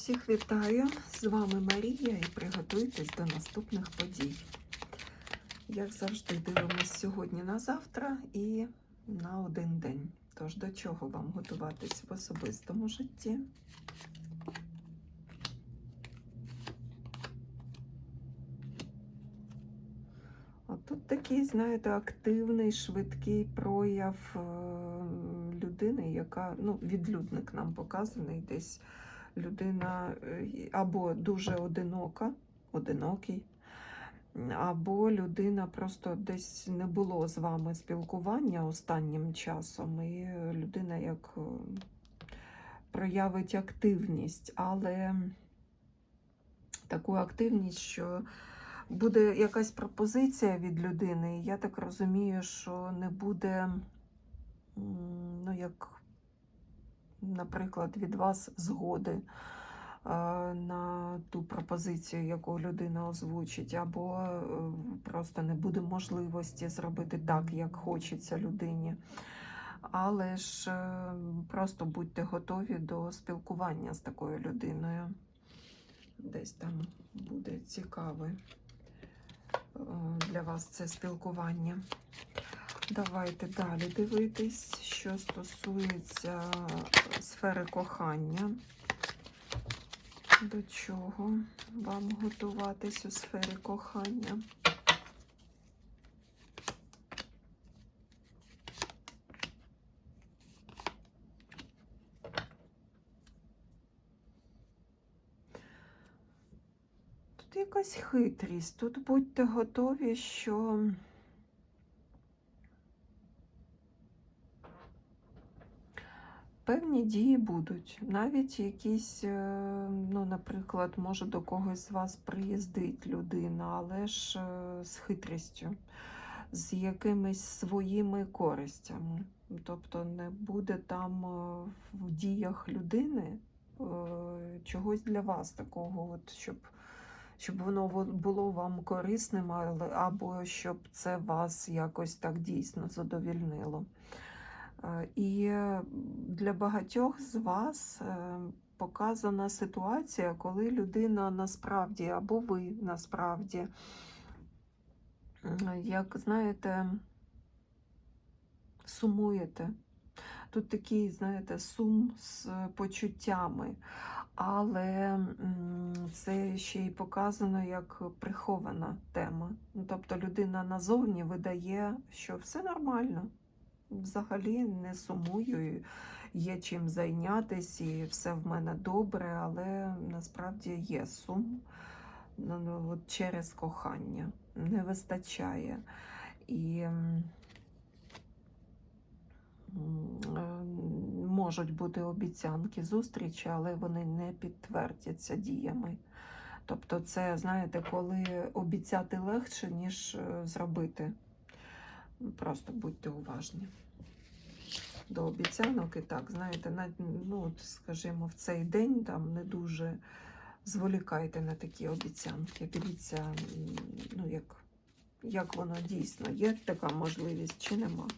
Всіх вітаю! З вами Марія і приготуйтесь до наступних подій. Як завжди, дивимось сьогодні на завтра і на один день. Тож до чого вам готуватись в особистому житті? От тут такий, знаєте, активний, швидкий прояв е, людини, яка ну, відлюдник нам показаний десь людина е, або дуже одинока, одинокий, або людина просто десь не було з вами спілкування останнім часом, і людина як е, проявить активність, але таку активність, що буде якась пропозиція від людини, і я так розумію, що не буде, ну, як наприклад, від вас згоди е, на ту пропозицію, яку людина озвучить, або е, просто не буде можливості зробити так, як хочеться людині. Але ж е, просто будьте готові до спілкування з такою людиною. Десь там буде цікаве для вас це спілкування. Давайте далі дивитись, що стосується сфери кохання. До чого вам готуватись у сфері кохання? Тут якась хитрість. Тут будьте готові, що Певні дії будуть. Навіть якісь, е, ну, наприклад, може до когось з вас приїздить людина, але ж е, з хитрістю, з якимись своїми користями. Тобто не буде там е, в діях людини чогось для вас такого, от, щоб, щоб воно було вам корисним, або щоб це вас якось так дійсно задовільнило. Е, І для багатьох з вас е, показана ситуація, коли людина насправді або ви насправді, як знаєте, сумуєте. Тут такий, знаєте, сум з почуттями, але це ще й показано як прихована тема. Ну, Тобто людина назовні видає, що все нормально взагалі не сумую, є чим зайнятися, і все в мене добре, але насправді є сум ну, ну, от через кохання. Не вистачає. І можуть бути обіцянки зустрічі, але вони не підтвердяться діями. Тобто, це, знаєте, коли обіцяти легше, ніж е, зробити. Просто будьте уважні до обіцянок і так, знаєте, на, ну, от, скажімо, в цей день там не дуже зволікайте на такі обіцянки. Дивіться, ну, як, як воно дійсно, є така можливість чи нема.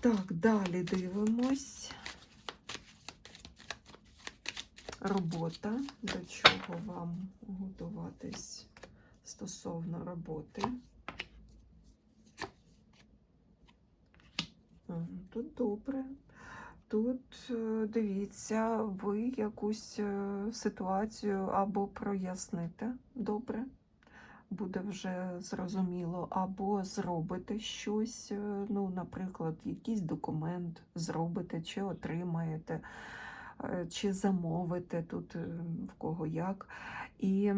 Так, далі дивимось. Робота, до чого вам готуватись стосовно роботи. Тут добре. Тут, е, дивіться, ви якусь е, ситуацію або проясните добре, буде вже зрозуміло, або зробите щось, е, ну, наприклад, якийсь документ зробите, чи отримаєте, чи замовите тут в кого як. І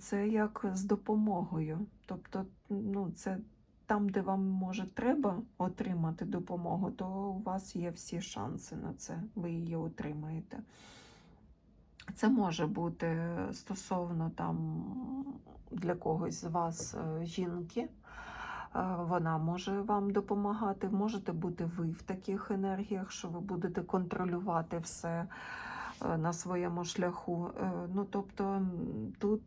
це як з допомогою. Тобто, ну, це там, де вам може треба отримати допомогу, то у вас є всі шанси на це, ви її отримаєте. Це може бути стосовно там для когось з вас е, жінки. Е, вона може вам допомагати. Можете бути ви в таких енергіях, що ви будете контролювати все е, на своєму шляху. Ну, тобто тут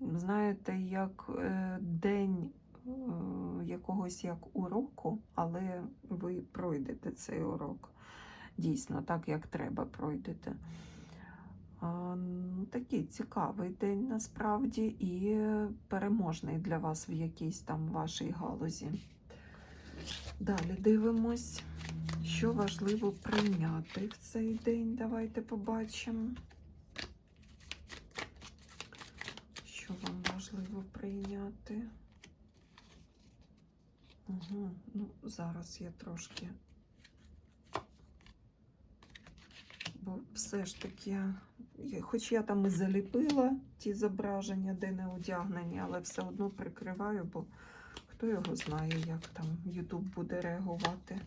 знаєте, як е, день е, якогось як уроку, але ви пройдете цей урок. дійсно так, як треба, пройдете. Ну, Такий цікавий день насправді і переможний для вас в якійсь там вашій галузі. Далі дивимось, що важливо прийняти в цей день. Давайте побачимо. Що вам важливо прийняти? Угу. Ну, зараз я трошки. Бо все ж таки, хоч я там і заліпила ті зображення, де не одягнені, але все одно прикриваю, бо хто його знає, як там YouTube буде реагувати.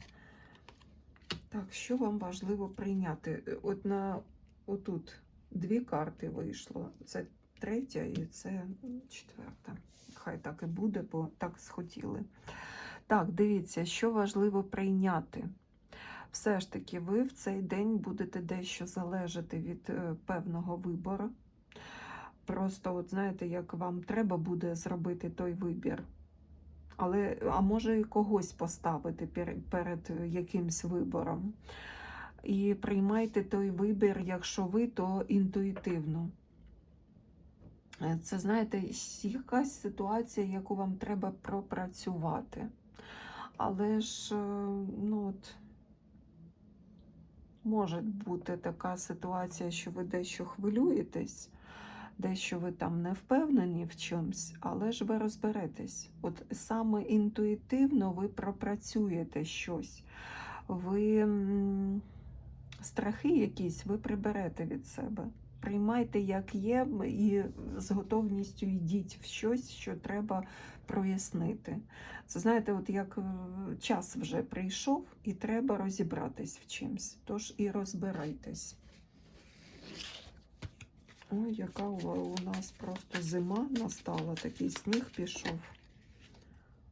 Так, що вам важливо прийняти? Е, От на отут дві карти вийшло. Це третя і це четверта. Хай так і буде, бо так схотіли. Так, дивіться, що важливо прийняти. Все ж таки, ви в цей день будете дещо залежати від е, певного вибору. Просто, от знаєте, як вам треба буде зробити той вибір. Але, а може і когось поставити перед е, якимсь вибором. І приймайте той вибір, якщо ви, то інтуїтивно. Е, Це, знаєте, якась ситуація, яку вам треба пропрацювати. Але ж, е, ну от, може бути така ситуація, що ви дещо хвилюєтесь, дещо ви там не впевнені в чомусь, але ж ви розберетесь. От саме інтуїтивно ви пропрацюєте щось. Ви страхи якісь ви приберете від себе. Приймайте, як є, і з готовністю йдіть в щось, що треба прояснити. Це знаєте, от як е, час вже прийшов, і треба розібратись в чимсь. Тож і розбирайтесь. Ой, яка у у нас просто зима настала, такий сніг пішов.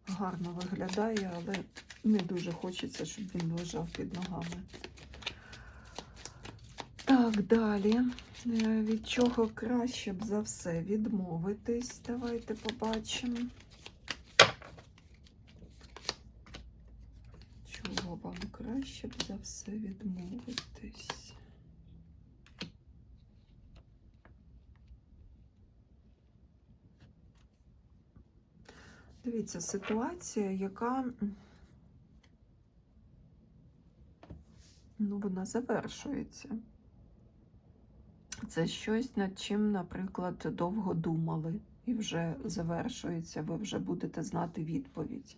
Гарно виглядає, але не дуже хочеться, щоб він лежав під ногами. Так, далі. Е, Від чого краще б за все відмовитись? Давайте побачимо. Чого вам краще б за все відмовитись? Дивіться, ситуація, яка ну, вона завершується. Це щось, над чим, наприклад, довго думали, і вже завершується, ви вже будете знати відповідь.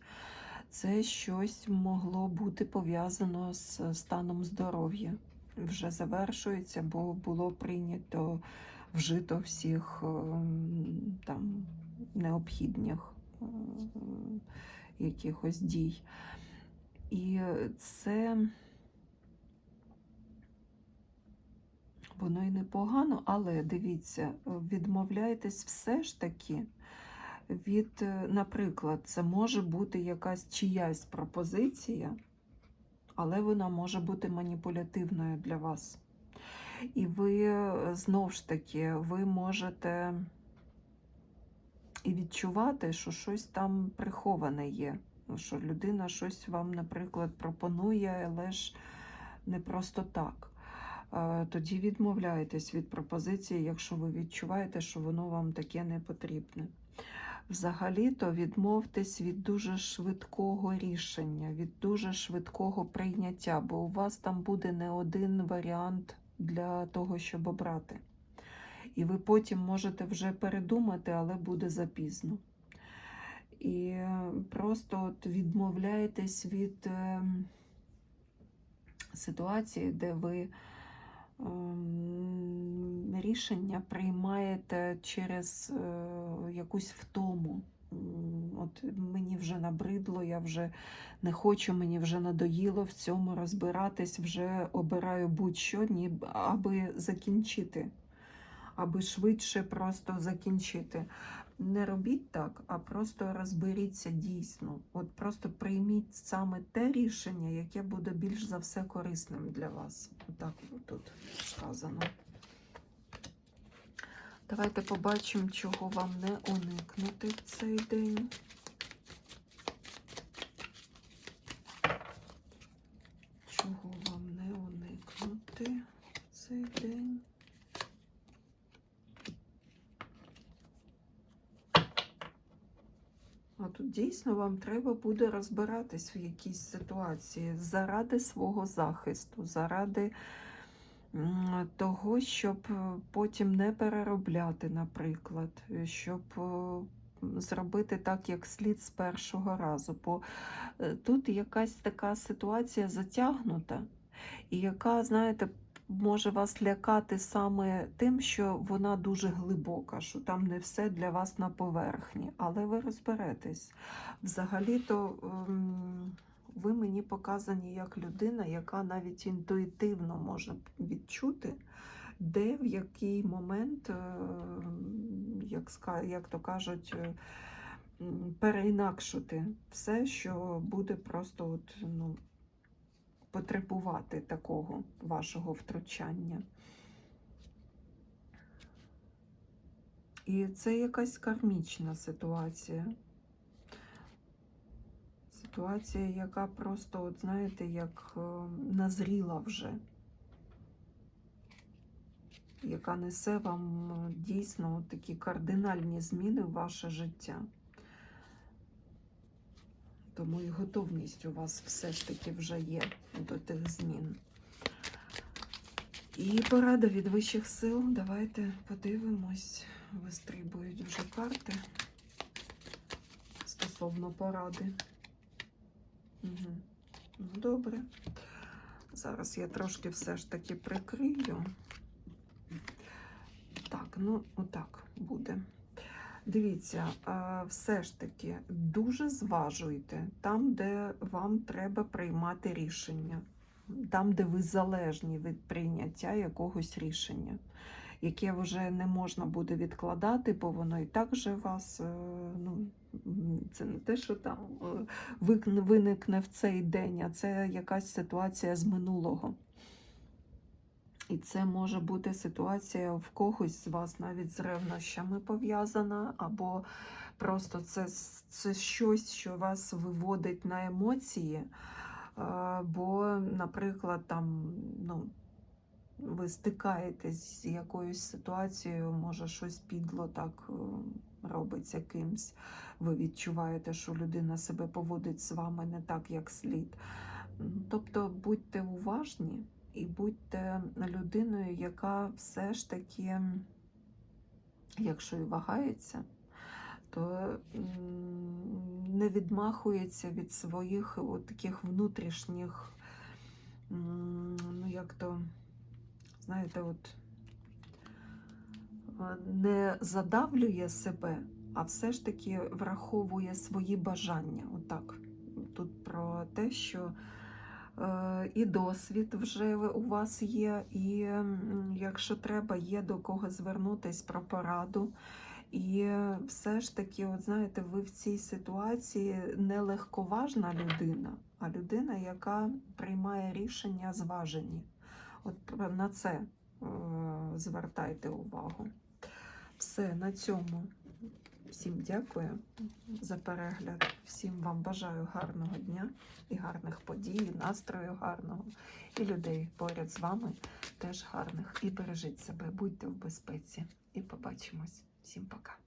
Це щось могло бути пов'язано з станом здоров'я. Вже завершується, бо було прийнято вжито всіх ем, там необхідних е, якихось дій. І це воно і непогано, але дивіться, відмовляйтесь все ж таки від, е, наприклад, це може бути якась чиясь пропозиція, але вона може бути маніпулятивною для вас. І ви е, знову ж таки, ви можете і відчувати, що щось там приховане є. Ну, Що людина щось вам, наприклад, пропонує, але ж не просто так. Тоді відмовляєтесь від пропозиції, якщо ви відчуваєте, що воно вам таке не потрібне. Взагалі-то відмовтесь від дуже швидкого рішення, від дуже швидкого прийняття, бо у вас там буде не один варіант для того, щоб обрати. І ви потім можете вже передумати, але буде запізно. І е, просто от відмовляєтесь від е, ситуації, де ви ем, рішення приймаєте через е, якусь втому. От мені вже набридло, я вже не хочу, мені вже надоїло в цьому розбиратись, вже обираю будь-що, аби закінчити, аби швидше просто закінчити. Не робіть так, а просто розберіться дійсно. От просто прийміть саме те рішення, яке буде більш за все корисним для вас. Отак тут сказано. Давайте побачимо, чого вам не уникнути в цей день. Чого вам не уникнути? бути цей день? А тут дійсно вам треба буде розбиратись в якійсь ситуації заради свого захисту, заради того, щоб е, потім не переробляти, наприклад, щоб е, зробити так, як слід з першого разу. Бо е, тут якась така ситуація затягнута, і яка, знаєте, може вас лякати саме тим, що вона дуже глибока, що там не все для вас на поверхні, але ви розберетесь. Взагалі-то ем, ви мені показані як людина, яка навіть інтуїтивно може відчути, де в який момент, е, як, то кажуть, е, переінакшити все, що буде просто от, ну, потребувати такого вашого втручання. І це якась кармічна ситуація. Ситуація, яка просто, от знаєте, як е, назріла вже, яка несе вам е, дійсно такі кардинальні зміни в ваше життя. Тому і готовність у вас все ж таки вже є до тих змін. І порада від вищих сил. Давайте подивимось. Вистрибують вже карти стосовно поради. Угу. Ну, добре. Зараз я трошки все ж таки прикрию. Так, ну отак буде. Дивіться, все ж таки дуже зважуйте там, де вам треба приймати рішення, там, де ви залежні від прийняття якогось рішення, яке вже не можна буде відкладати, бо воно і так же вас, е, ну, це не те, що там е, виникне в цей день, а це якась ситуація з минулого. І це може бути ситуація в когось з вас навіть з ревнощами пов'язана, або просто це, це щось, що вас виводить на емоції. Бо, наприклад, там, ну, ви стикаєтесь з якоюсь ситуацією, може щось підло так е, робиться кимсь. Ви відчуваєте, що людина себе поводить з вами не так, як слід. Тобто будьте уважні і будьте людиною, яка все ж таки, якщо і вагається, то не відмахується від своїх от таких внутрішніх, ну як то, знаєте, от е, не задавлює себе, а все ж таки враховує свої бажання. Отак. Тут про те, що і досвід вже у вас є, і якщо треба, є до кого звернутись про пораду. І все ж таки, от знаєте, ви в цій ситуації не легковажна людина, а людина, яка приймає рішення зважені. От на це е, звертайте увагу. Все, на цьому. Всім дякую за перегляд. Всім вам бажаю гарного дня і гарних подій, і настрою гарного, і людей поряд з вами теж гарних. І бережіть себе, будьте в безпеці. І побачимось. Всім пока.